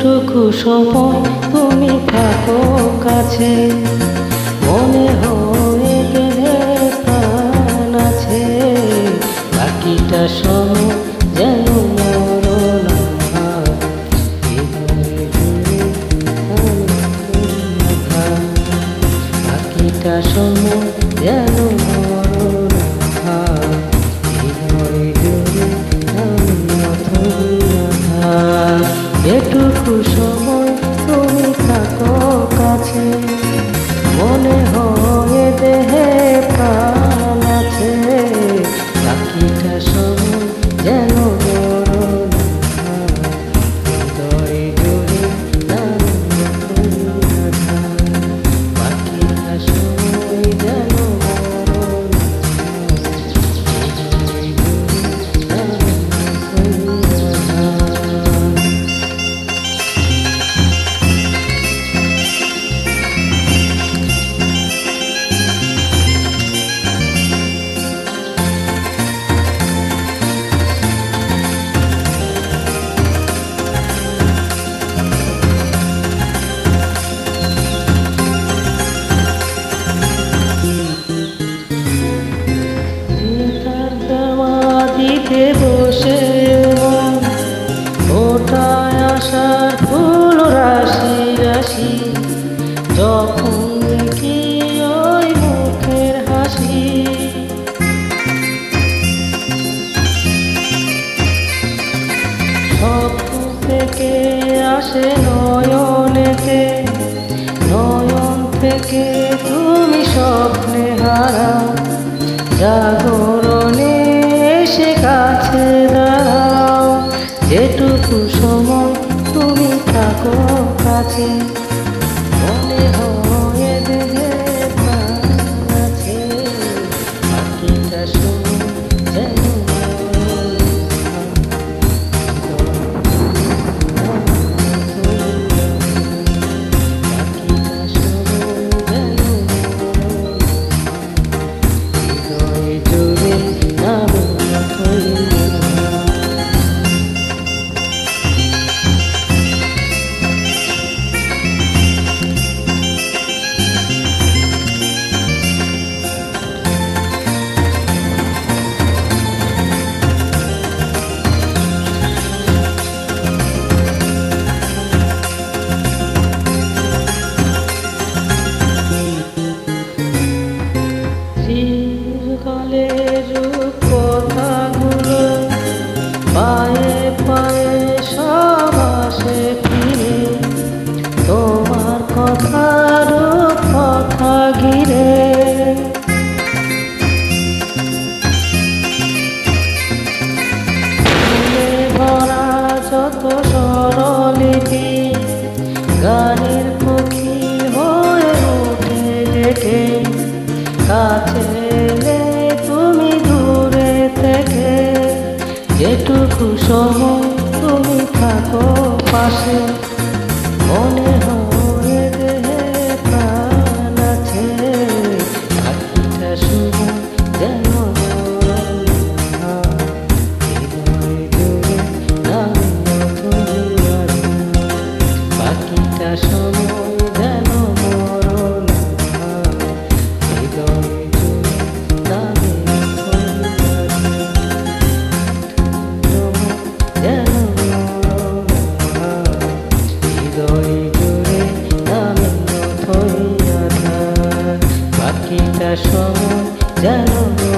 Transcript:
যেটুকু সময় তুমি থাকো কাছে? মনে হয়ে গেলে প্রাণ আছে। বাকিটা সময় যেন বাকিটা সময় যেন তখন কি ওই মুখের হাসি? স্বপ্ন থেকে আসে নয়নেতে। নয়ন থেকে তুমি স্বপ্নে হারা। জাগরণে এসে কাছে দাঁড়াও। যেটুকু সময় তুমি থাকো কাছে। 的手。ছেলে তুমি দূরে থেকে যেটুকু সহ তুমি থাকো পাশে। সময় জানো